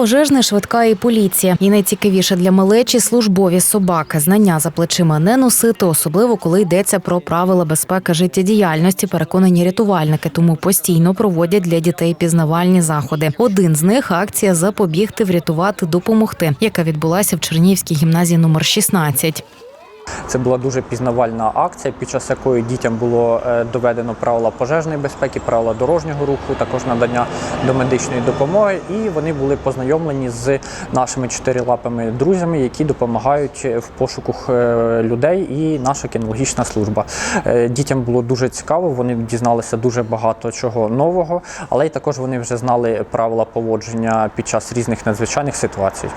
пожежна, швидка і поліція. І найцікавіше для малечі службові собаки. Знання за плечима не носити, особливо коли йдеться про правила безпеки життєдіяльності. Переконані рятувальники, тому постійно проводять для дітей пізнавальні заходи. Один з них акція запобігти, врятувати, допомогти, яка відбулася в Чернігівській гімназії номер 16. Це була дуже пізнавальна акція, під час якої дітям було е, доведено правила пожежної безпеки, правила дорожнього руху, також надання домедичної допомоги. І вони були познайомлені з нашими чотирилапими друзями, які допомагають в пошуку е, людей, і наша кінологічна служба. Е, Дітям було дуже цікаво. Вони дізналися дуже багато чого нового, але й також вони вже знали правила поводження під час різних надзвичайних ситуацій.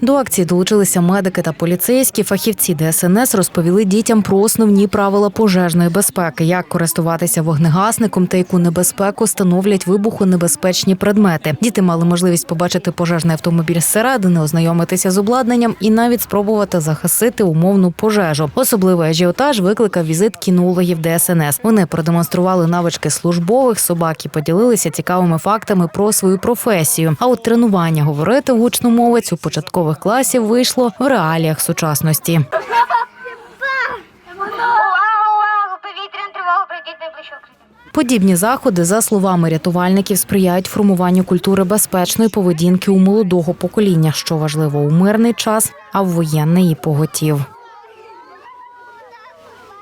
До акції долучилися медики та поліцейські. Фахівці ДСНС розповіли дітям про основні правила пожежної безпеки, як користуватися вогнегасником та яку небезпеку становлять вибухонебезпечні предмети. Діти мали можливість побачити пожежний автомобіль зсередини, ознайомитися з обладнанням і навіть спробувати загасити умовну пожежу. Особливий ажіотаж викликав візит кінологів ДСНС. Вони продемонстрували навички службових собак і поділилися цікавими фактами про свою професію. А от тренування говорити гучномовець у початкових класів вийшло в реаліях сучасності. Подібні заходи, за словами рятувальників, сприяють формуванню культури безпечної поведінки у молодого покоління, що важливо у мирний час, а в воєнний і поготів.